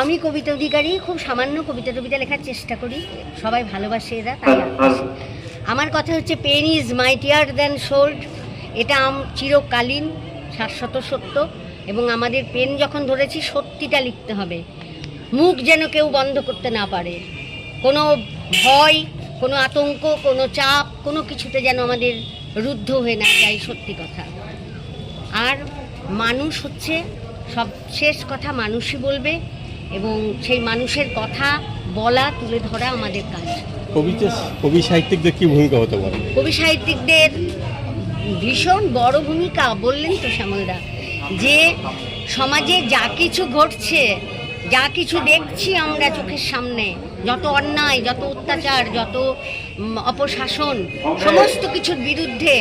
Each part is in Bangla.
আমি কবিতা অধিকারী খুব সামান্য কবিতা টবিতা লেখার চেষ্টা করি সবাই ভালোবাসে এরা তাই আমার কথা হচ্ছে pen is mightier than sword এটা আম চিরকালীন শাশ্বত সত্য এবং আমাদের পেন যখন ধরেছি সত্যিটা লিখতে হবে। মুখ যেন কেউ বন্ধ করতে না পারে। কোনো ভয় কোনো আতঙ্ক কোনো চাপ কোনো কিছুতে যেন আমাদের রুদ্ধ হয়ে না যায় সত্যি কথা। আর মানুষ হচ্ছে সব শেষ কথা মানুষই বলবে। এবং সেই মানুষের কথা বলা তুলে ধরা আমাদের কাজ। কবিতা কবি সাহিত্যিকদের কি ভূমিকা হতে পারে? কবি সাহিত্যিকদের ভীষণ বড় ভূমিকা বললেন তো শ্যামলদা যে সমাজে যা কিছু ঘটছে যা কিছু দেখছি আমরা চোখের সামনে যত অন্যায় যত অত্যাচার যত অপশাসন সমস্ত কিছুর বিরুদ্ধে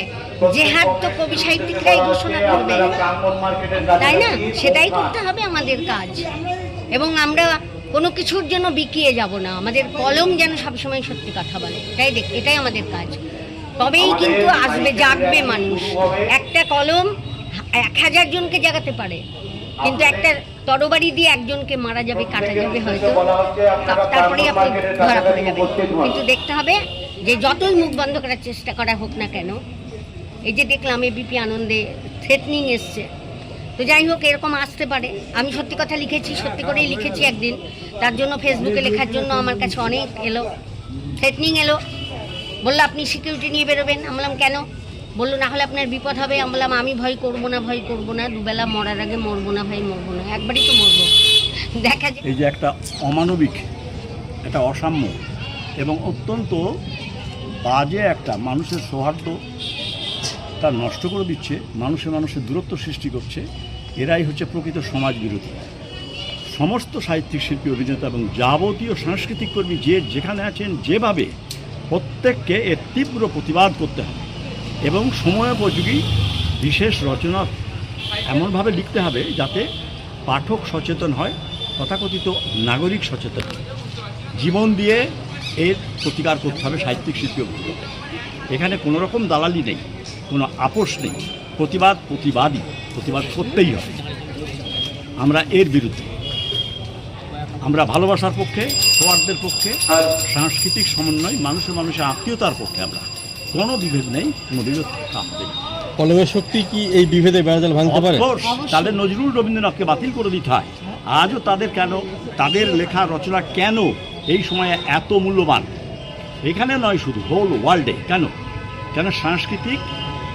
জেহাদ তো কবি সাহিত্যিকরাই ঘোষণা করবে তাই না? সেটাই করতে হবে আমাদের কাজ। এবং আমরা কোনো কিছুর জন্য বিকিয়ে যাব না। আমাদের কলম যেন সবসময় সত্যি কথা বলে। এটাই দেখ, এটাই আমাদের কাজ। তবেই কিন্তু আসবে, জাগবে মানুষ। একটা কলম এক হাজার জনকে জাগাতে পারে। কিন্তু একটা তরবারি দিয়ে একজনকে মারা যাবে, কাটা যাবে হয়তো। তা- তারপরেই আপনি ধরা পড়ে যাবে কিন্তু দেখতে হবে যে যতই মুখ বন্ধ করার চেষ্টা করা হোক না কেন, এই যে দেখলাম এবিপি আনন্দে থ্রেটনিং এসছে। তো যাই হোক, এরকম আসতে পারে। আমি সত্যি কথা লিখেছি, সত্যি করেই লিখেছি একদিন। তার জন্য ফেসবুকে লেখার জন্য আমার কাছে অনেক এলো। থ্রেটনিং এলো। বলল, আপনি সিকিউরিটি নিয়ে বেরোবেন। আমি বললাম, কেন? বলল, না হলে আপনার বিপদ হবে। আমি বললাম, আমি ভয় করব না, ভয় করব না। দুবেলা মরার আগে মরবো না ভাই, মরবো না। একবারই তো মরবো। দেখা যায় এই যে একটা অমানবিক, একটা অসাম্য এবং অত্যন্ত বাজে একটা মানুষের সৌহার্দ্য তা নষ্ট করে দিচ্ছে, মানুষে মানুষের দূরত্ব সৃষ্টি করছে। এরাই হচ্ছে প্রকৃত সমাজ বিরোধী সমস্ত সাহিত্যিক শিল্পী, অভিনেতা এবং যাবতীয় সাংস্কৃতিক কর্মী যে যেখানে আছেন, যেভাবে প্রত্যেককে এর তীব্র প্রতিবাদ করতে হবে এবং সময়োপযোগী বিশেষ রচনা এমনভাবে লিখতে হবে যাতে পাঠক সচেতন হয়, তথাকথিত নাগরিক সচেতন হয়। জীবন দিয়ে এর প্রতিকার করতে হবে সাহিত্যিক শিল্পী অভিনেতা। এখানে কোনো রকম দালালি নেই, কোনো আপোষ নেই। প্রতিবাদ প্রতিবাদী প্রতিবাদ করতেই হবে। আমরা এর বিরুদ্ধে আমরা ভালোবাসার পক্ষে সৌহার্দ্যের পক্ষে সাংস্কৃতিক সমন্বয় মানুষের মানুষের আত্মীয়তার পক্ষে আমরা কোনো বিভেদ নেই কোনো বিভেদ থাকবে কলমের শক্তি কি এই বিভেদের বেড়াজাল ভাঙতে পারে? তাদের নজরুল রবীন্দ্রনাথকে বাতিল করে দিতে হয়। আজও তাদের কেন তাদের লেখা রচনা কেন এই সময়ে এত মূল্যবান? এখানে নয় শুধু হোল ওয়ার্ল্ডে কেন? কেন সাংস্কৃতিক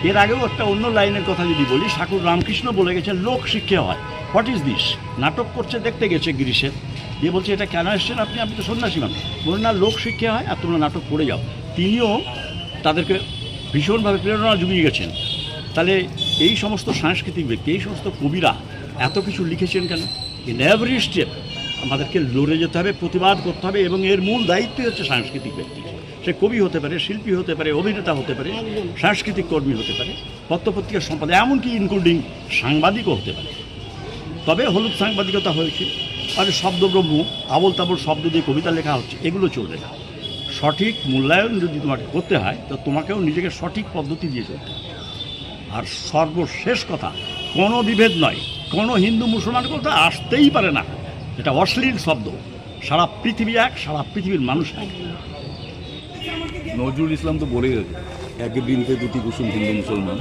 এর আগেও একটা অন্য লাইনের কথা যদি বলি, ঠাকুর রামকৃষ্ণ বলে গেছেন, লোক শিক্ষা হয়। হোয়াট ইজ দিস নাটক করছে, দেখতে গেছে গ্রীষের দিয়ে বলছে, এটা কেন এসছেন আপনি? আপনি তো সন্ন্যাসী মানুষ। বলুন না, লোক শিক্ষা হয় আর তোমরা নাটক করে যাও। তিনিও তাদেরকে ভীষণভাবে প্রেরণা জুগিয়ে গেছেন। তাহলে এই সমস্ত সাংস্কৃতিক ব্যক্তি, এই সমস্ত কবিরা এত কিছু লিখেছেন কেন? ইন এভরি স্টেপ আমাদেরকে লড়ে যেতে হবে, প্রতিবাদ করতে হবে এবং এর মূল দায়িত্বই হচ্ছে সাংস্কৃতিক ব্যক্তি। সে কবি হতে পারে, শিল্পী হতে পারে, অভিনেতা হতে পারে, সাংস্কৃতিক কর্মী হতে পারে পত্রপত্রিকার সম্পাদক, এমনকি ইনক্লুডিং সাংবাদিকও হতে পারে। তবে হলুদ সাংবাদিকতা হয়েছে, আর শব্দব্রহ্ম আবল তাবল শব্দ দিয়ে কবিতা লেখা হচ্ছে, এগুলো চলবে না। সঠিক মূল্যায়ন যদি তোমাকে করতে হয়, তো তোমাকেও নিজেকে সঠিক পদ্ধতি দিয়ে চলতে আর সর্বশেষ কথা, কোনো বিভেদ নয়, কোনো হিন্দু মুসলমান কথা আসতেই পারে না। এটা অশ্লীল শব্দ, সারা পৃথিবী এক, সারা পৃথিবীর মানুষ এক। নজরুল ইসলাম তো বলে গেছে এক বৃন্তে দুটি কুসুম হিন্দু মুসলমান।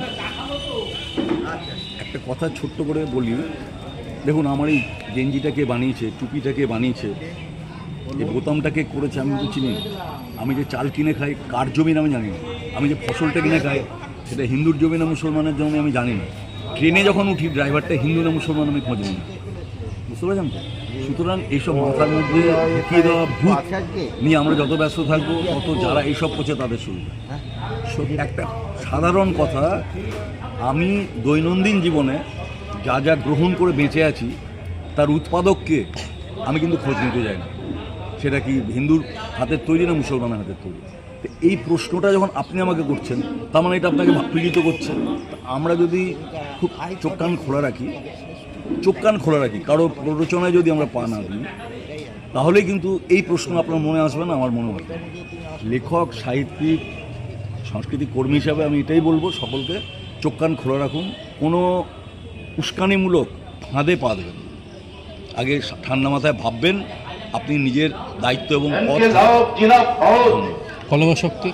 একটা কথা ছোট্ট করে বলি, দেখুন আমার এই গেঞ্জিটাকে বানিয়েছে টুপিটাকে বানিয়েছে, এই বোতামটাকে করেছে আমি তো চিনি আমি যে চাল কিনে খাই, কার জমি আমি জানি না। আমি যে ফসলটা কিনে খাই, সেটা হিন্দুর জমি না মুসলমানের জমি আমি জানি না। ট্রেনে যখন উঠি ড্রাইভারটা হিন্দু না মুসলমান আমি খোঁজ নিই। বুঝতে পারছেন তো? সুতরাং এইসব মাথার মধ্যে ঢুকিয়ে দেওয়া ভূত নিয়ে আমরা যত ব্যস্ত থাকব, তত যারা এইসব করছে তাদের সত্যি একটা সাধারণ কথা, আমি দৈনন্দিন জীবনে যা যা গ্রহণ করে বেঁচে আছি, তার উৎপাদককে আমি কিন্তু খোঁজ নিতে যাই না। সেটা কি হিন্দুর হাতের তৈরি না মুসলমানের হাতের তৈরি? তো এই প্রশ্নটা যখন আপনি আমাকে করছেন, তার মানে এটা আপনাকে পীড়িত করছে। আমরা যদি খুব চোখ কান খোলা রাখি চোখ কান খোলা রাখি। কারও প্ররোচনায় যদি আমরা পা না দিই তাহলে কিন্তু এই প্রশ্ন আপনার মনে আসবে না আমার মনে হয়। লেখক সাহিত্যিক সাংস্কৃতিক কর্মী হিসাবে আমি এটাই বলব সকলকে চোখ কান খোলা রাখুন। কোনো উস্কানিমূলক ফাঁদে পা দেবেন না। আগে ঠান্ডা মাথায় ভাববেন আপনি নিজের দায়িত্ব এবং কলমের শক্তি।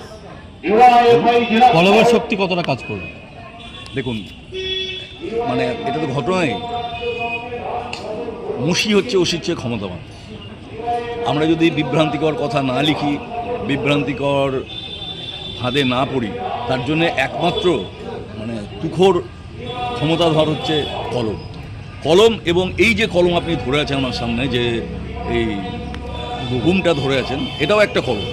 ফৌজ শক্তি কতটা কাজ করবে? দেখুন মানে এটা তো ঘটনাই। মুশি হচ্ছে ওসির চেয়ে ক্ষমতাবান আমরা যদি বিভ্রান্তিকর কথা না লিখি, বিভ্রান্তিকর ফাঁদে না পড়ি, তার জন্য একমাত্র মানে তুখোর ক্ষমতাধর হচ্ছে কলম। কলম এবং এই যে কলম আপনি ধরে আছেন আমার সামনে, যে এই বুমটা ধরে আছেন, এটাও একটা কলম।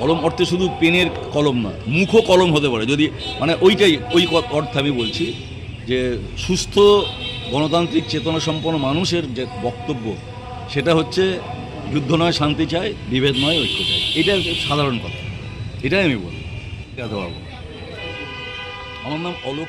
কলম অর্থে শুধু পেনের কলম না, মুখও কলম হতে পারে। যদি মানে ওইটাই, ওই অর্থে আমি বলছি যে সুস্থ গণতান্ত্রিক চেতনা সম্পন্ন মানুষের যে বক্তব্য, সেটা হচ্ছে যুদ্ধ নয়, শান্তি চাই, বিভেদ নয়, ঐক্য চাই। এটা সাধারণ কথা। এটাই আমি বলি। আমার নাম অলোক